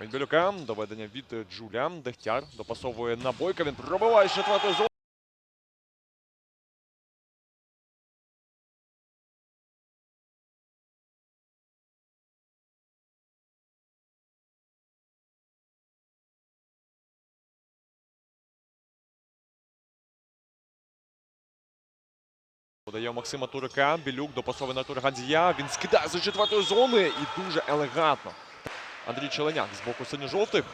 Від Білюка. Доведення від Джуля. Дегтяр допасовує на Бойка. Він пробиває з четвертої зони. Подає Максима Турика. Білюк допасовує на Тургандія. Він скидає з четвертої зони і дуже елегантно. Андрій Челеняк з боку синьо-жовтих.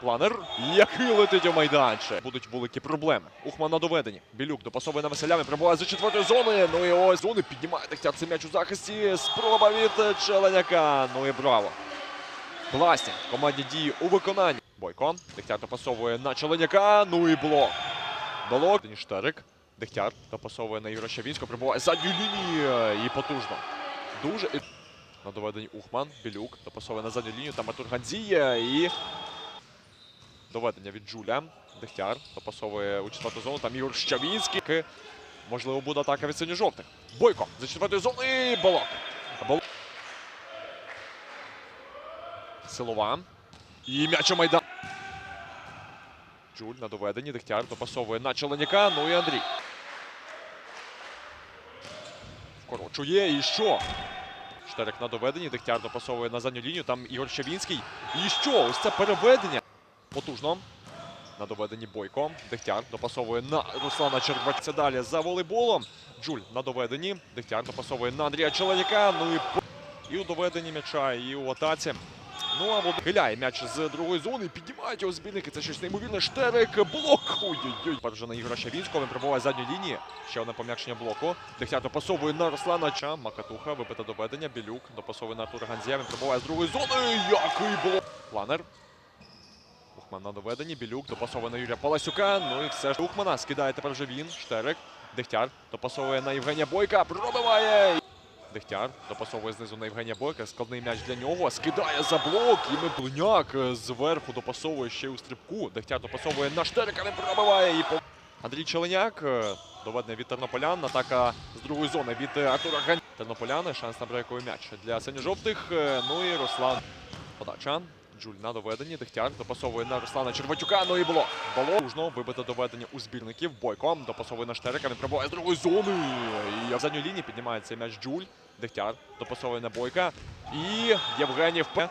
Планер, який летить у майданчик. Будуть великі проблеми. Ухман на доведенні. Білюк допасовує на Веселями, прибуває з четвертої зони. Ну і ось зони піднімає Дегтяр цей м'яч у захисті. Спроба від Челеняка. Ну і браво. Класні командні дії у виконанні. Бойко. Дегтяр допасовує на Челеняка. Ну і блок. Блок. Штарик. Дегтяр допасовує на Юра Щавінського. Прибуває задню лінію і потужно. Дуже. На доведенні Ухман. Білюк допасовує на задню лінію. Там Артур Ганзія і. Доведення від Джуля. Дегтяр допасовує у четверту зону. Там Ігор Щавінський. Можливо, буде атака від синьо-жовтих. Бойко за четвертої зони. І Балок. Балок. Силова. І м'яч у майдан. Джуль на доведенні. Дегтяр допасовує на Челеняка. Ну і Андрій. Вкорочує. І що? Штерик на доведенні. Дегтяр допасовує на задню лінію. Там Ігор Щавінський. І що? Ось це переведення. Потужно. На доведенні Бойко. Дегтяр допасовує на Руслана Черваця далі за волейболом. Джуль на доведенні. Дегтяр допасовує на Андрія Челеняка. Ну і і у доведенні м'яча, і у атаці. Ну а вода хиляє м'яч з другої зони. Піднімають його збірники. Це щось неймовірне. Штерик. Блок. Ой-ой-ой. На Ігора Щавінського. Він прибуває задньої лінії. Ще одне пом'якшення блоку. Дегтяр допасовує на Руслана Ча. Макатуха. Випите доведення. Білюк. Допасовує на Артура Ганзія. Він прибуває з другої зони. Який блок. Планер. Ухман на доведенні. Білюк допасовує на Юрія Паласюка. Ну і все ж Ухмана скидає тепер вже він. Штерик. Дегтяр допасовує на Євгенія Бойка. Пробиває. Дегтяр допасовує знизу на Євгенія Бойка. Складний м'яч для нього. Скидає за блок. І Миблиняк е, зверху допасовує ще у стрибку. Дехтяр допасовує на Штерика. не пробиває. І по... Андрій Челеняк. е, Доведення від тернополян. Атака з другої зони від е, Артура Гань. Тернополяни. Шанс на брековий м'яч для синьо-жовтих. Ну і Руслан. Подача. Джуль на доведенні. Дегтяр допасовує на Руслана Черватюка. Ну і було. Було. Вибите доведення у збірників. Бойко допасовує на Штерика. Він пробуває з другої зони. І в задню лінію піднімається м'яч Джуль. Дегтяр допасовує на Бойка. І Євгенів П.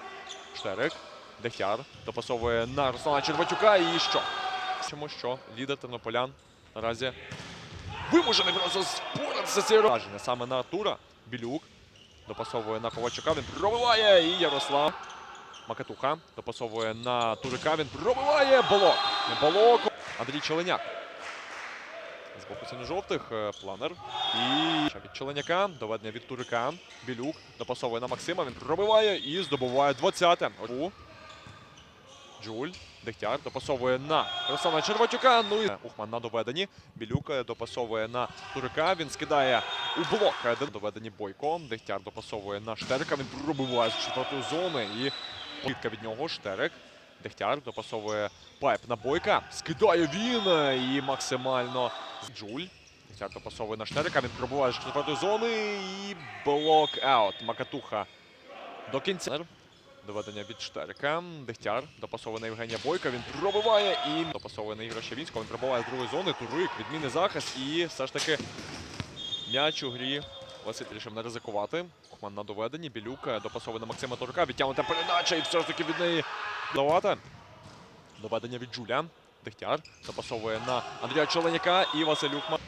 Штерик. Дегтяр допасовує на Руслана Черватюка. І що? Чому що? Лідер тернополян наразі вимушений просто споратися цією. Саме на Артура. Білюк допасовує на Ковальчука. Він пробиває. І Ярослав. Макатуха допасовує на Турика. Він пробиває блок. Блок. Андрій Челеняк. З боку синьо-жовтих е, планер. І від Челеняка. Доведення від Турика. Білюк допасовує на Максима. Він пробиває і здобуває 20-те. У. Джуль. Дегтяр допасовує на Руслана Черватюка. Ну і Ухман на доведенні. Білюк е, допасовує на Турика. Він скидає у блок. Доведені Бойко. Дегтяр допасовує на Штерика. Він пробиває з четвертої зони. І Плітка від нього, Штерик. Дегтяр допасовує пайп на бойка. Скидає він е, і максимально Джуль. Дегтяр допасовує на Штерика. Він пробуває з четвертої зони і блок аут. Макатуха до кінця. Доведення від Штерика. Дегтяр допасовує на Євгенія Бойка. Він пробиває і допасовує на Ігора Щавінського. Він пробиває з другої зони. Турик, відмінний захист. І все ж таки м'яч у грі Василь вирішив не ризикувати. Кухман на доведенні. Білюк допасовує на Максима Турука. Відтягнута передача і все ж таки від неї давати. Доведення від Джуля. Дегтяр допасовує на Андрія Челеняка і Василюкман.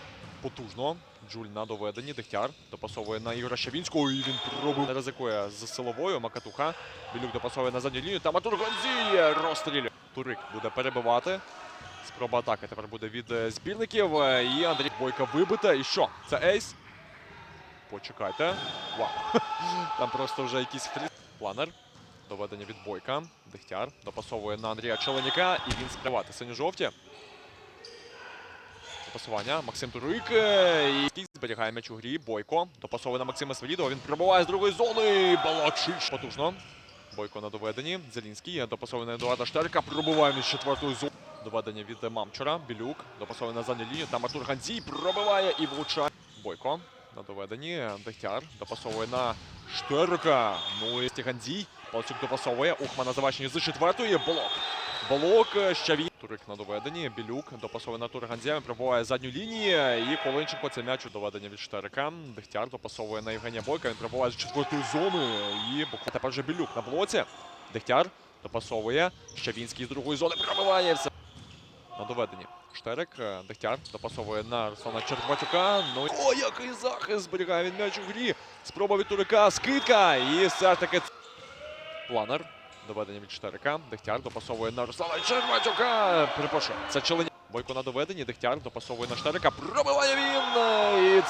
Потужно. Джуль на доведенні. Дегтяр допасовує на Ігора Щавінського. І він пробив. Не ризикує з силовою. Макатуха. Білюк допасовує на задню лінію. Там Атур Гонзіє розстрілює. Турик буде перебивати. Спроба атаки тепер буде від е, збірників. Е, І Андрій Бойка вибита. І що? Це ейс? Почекайте. Вау. Там просто вже якийсь фріз. Планер. Доведення від Бойка. Дегтяр. Допасовує на Андрія Челеняка. І він спривати. Синьо-жовті. Допасування. Максим Турик. е, І зберігає м'яч у грі. Бойко. Допасовує на Максима Свирідова. Він прибуває з другої зони. Балачиш. Потужно. Бойко на доведенні. Зелінський. Допасовує на Едуарда Штерка. Пробиває він з четвертої зони. Доведення від Мамчура. Білюк. Допасовує на задню лінію. Там Артур Ганзій пробиває і влучає. Бойко на доведенні. Дегтяр допасовує на Штерка. Ну і Ганзій Палацюк допасовує. Ухма на завершенні з четвертої. Болок е, ще він. Турик на доведенні. Білюк допасовує на Турганзя. Пробуває задню лінію. І Коленченко це м'яч у доведення від Штарика. Дегтяр допасовує на Євгенія Бойка. Він пробуває з четвертої зони. І буквально тепер вже Білюк на блоці. Дегтяр допасовує. Щавінський з другої зони пробиває все. На доведенні. Штерик, Дехтяр Дегтяр допасовує на Руслана Чербатюка. Ну о, який захист! Зберігає він м'яч у грі. Спроба від Турика, скидка. І все ж таки планер. Доведення від Штерика. Дегтяр допасовує на Руслана Чербатюка. Перепрошую, це Челеня. Бойко на доведенні. Дегтяр допасовує на Штерика. Пробиває він. е, І